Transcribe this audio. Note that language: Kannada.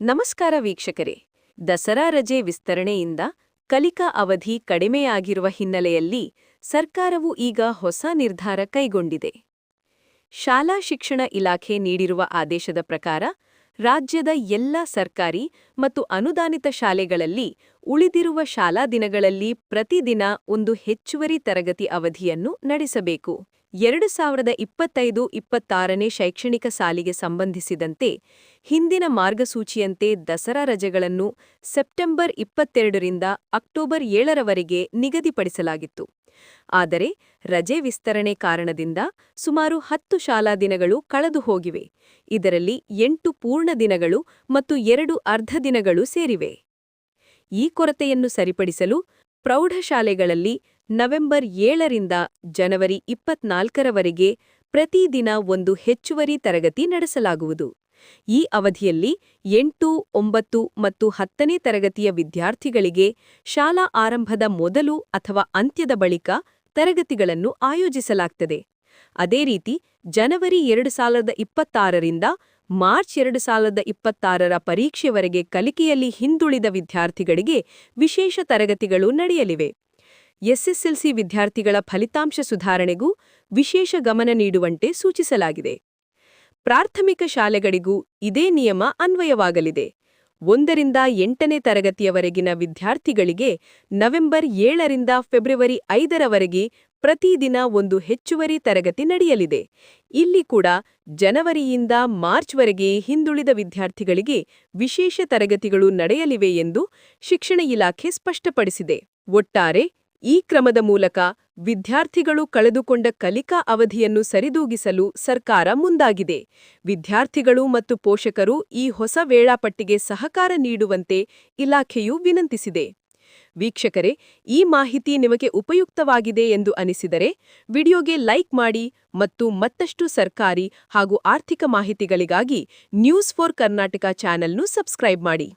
ನಮಸ್ಕಾರ ವೀಕ್ಷಕರೇ. ದಸರಾ ರಜೆ ವಿಸ್ತರಣೆಯಿಂದ ಕಲಿಕಾ ಅವಧಿ ಕಡಿಮೆಯಾಗಿರುವ ಹಿನ್ನೆಲೆಯಲ್ಲಿ ಸರ್ಕಾರವು ಈಗ ಹೊಸ ನಿರ್ಧಾರ ಕೈಗೊಂಡಿದೆ. ಶಾಲಾ ಶಿಕ್ಷಣ ಇಲಾಖೆ ನೀಡಿರುವ ಆದೇಶದ ಪ್ರಕಾರ ರಾಜ್ಯದ ಎಲ್ಲ ಸರ್ಕಾರಿ ಮತ್ತು ಅನುದಾನಿತ ಶಾಲೆಗಳಲ್ಲಿ ಉಳಿದಿರುವ ಶಾಲಾ ದಿನಗಳಲ್ಲಿ ಪ್ರತಿದಿನ ಒಂದು ಹೆಚ್ಚುವರಿ ತರಗತಿ ಅವಧಿಯನ್ನು ನಡೆಸಬೇಕು. ಎರಡು ಸಾವಿರದ ಇಪ್ಪತ್ತೈದು ಇಪ್ಪತ್ತಾರನೇ ಶೈಕ್ಷಣಿಕ ಸಾಲಿಗೆ ಸಂಬಂಧಿಸಿದಂತೆ ಹಿಂದಿನ ಮಾರ್ಗಸೂಚಿಯಂತೆ ದಸರಾ ರಜೆಗಳನ್ನು ಸೆಪ್ಟೆಂಬರ್ ಇಪ್ಪತ್ತೆರಡರಿಂದ ಅಕ್ಟೋಬರ್ ಏಳರವರೆಗೆ ನಿಗದಿಪಡಿಸಲಾಗಿತ್ತು. ಆದರೆ ರಜೆ ವಿಸ್ತರಣೆ ಕಾರಣದಿಂದ ಸುಮಾರು ಹತ್ತು ಶಾಲಾ ದಿನಗಳು ಕಳೆದು ಹೋಗಿವೆ. ಇದರಲ್ಲಿ ಎಂಟು ಪೂರ್ಣ ದಿನಗಳು ಮತ್ತು ಎರಡು ಅರ್ಧ ದಿನಗಳು ಸೇರಿವೆ. ಈ ಕೊರತೆಯನ್ನು ಸರಿಪಡಿಸಲು ಪ್ರೌಢಶಾಲೆಗಳಲ್ಲಿ ನವೆಂಬರ್ ಏಳರಿಂದ ಜನವರಿ ಇಪ್ಪತ್ನಾಲ್ಕರವರೆಗೆ ಪ್ರತಿದಿನ ಒಂದು ಹೆಚ್ಚುವರಿ ತರಗತಿ ನಡೆಸಲಾಗುವುದು. ಈ ಅವಧಿಯಲ್ಲಿ ಎಂಟು, ಒಂಬತ್ತು ಮತ್ತು ಹತ್ತನೇ ತರಗತಿಯ ವಿದ್ಯಾರ್ಥಿಗಳಿಗೆ ಶಾಲಾ ಆರಂಭದ ಮೊದಲು ಅಥವಾ ಅಂತ್ಯದ ಬಳಿಕ ತರಗತಿಗಳನ್ನು ಆಯೋಜಿಸಲಾಗುತ್ತದೆ ಅದೇ ರೀತಿ ಜನವರಿ ಎರಡು ಸಾವಿರದ ಇಪ್ಪತ್ತಾರರಿಂದ ಮಾರ್ಚ್ ಎರಡು ಸಾವಿರದ ಇಪ್ಪತ್ತಾರರ ಪರೀಕ್ಷೆವರೆಗೆ ಕಲಿಕೆಯಲ್ಲಿ ಹಿಂದುಳಿದ ವಿದ್ಯಾರ್ಥಿಗಳಿಗೆ ವಿಶೇಷ ತರಗತಿಗಳು ನಡೆಯಲಿವೆ. ಎಸ್ಎಸ್ಎಲ್ಸಿ ವಿದ್ಯಾರ್ಥಿಗಳ ಫಲಿತಾಂಶ ಸುಧಾರಣೆಗೂ ವಿಶೇಷ ಗಮನ ನೀಡುವಂತೆ ಸೂಚಿಸಲಾಗಿದೆ. ಪ್ರಾಥಮಿಕ ಶಾಲೆಗಳಿಗೂ ಇದೇ ನಿಯಮ ಅನ್ವಯವಾಗಲಿದೆ. ಒಂದರಿಂದ ಎಂಟನೇ ತರಗತಿಯವರೆಗಿನ ವಿದ್ಯಾರ್ಥಿಗಳಿಗೆ ನವೆಂಬರ್ ಏಳರಿಂದ ಫೆಬ್ರವರಿ ಐದರವರೆಗೆ ಪ್ರತಿದಿನ ಒಂದು ಹೆಚ್ಚುವರಿ ತರಗತಿ ನಡೆಯಲಿದೆ. ಇಲ್ಲಿ ಕೂಡ ಜನವರಿಯಿಂದ ಮಾರ್ಚ್ವರೆಗೆ ಹಿಂದುಳಿದ ವಿದ್ಯಾರ್ಥಿಗಳಿಗೆ ವಿಶೇಷ ತರಗತಿಗಳು ನಡೆಯಲಿವೆ ಎಂದು ಶಿಕ್ಷಣ ಇಲಾಖೆ ಸ್ಪಷ್ಟಪಡಿಸಿದೆ. ಒಟ್ಟಾರೆ ಈ ಕ್ರಮದ ಮೂಲಕ ವಿದ್ಯಾರ್ಥಿಗಳು ಕಳೆದುಕೊಂಡ ಕಲಿಕಾ ಅವಧಿಯನ್ನು ಸರಿದೂಗಿಸಲು ಸರ್ಕಾರ ಮುಂದಾಗಿದೆ. ವಿದ್ಯಾರ್ಥಿಗಳು ಮತ್ತು ಪೋಷಕರು ಈ ಹೊಸ ವೇಳಾಪಟ್ಟಿಗೆ ಸಹಕಾರ ನೀಡುವಂತೆ ಇಲಾಖೆಯು ವಿನಂತಿಸಿದೆ. ವೀಕ್ಷಕರೇ, ಈ ಮಾಹಿತಿ ನಿಮಗೆ ಉಪಯುಕ್ತವಾಗಿದೆ ಎಂದು ಅನಿಸಿದರೆ ವಿಡಿಯೋಗೆ ಲೈಕ್ ಮಾಡಿ ಮತ್ತು ಮತ್ತಷ್ಟು ಸರ್ಕಾರಿ ಹಾಗೂ ಆರ್ಥಿಕ ಮಾಹಿತಿಗಳಿಗಾಗಿ ನ್ಯೂಸ್ ಫಾರ್ ಕರ್ನಾಟಕ ಚಾನೆಲ್ನು ಸಬ್ಸ್ಕ್ರೈಬ್ ಮಾಡಿ.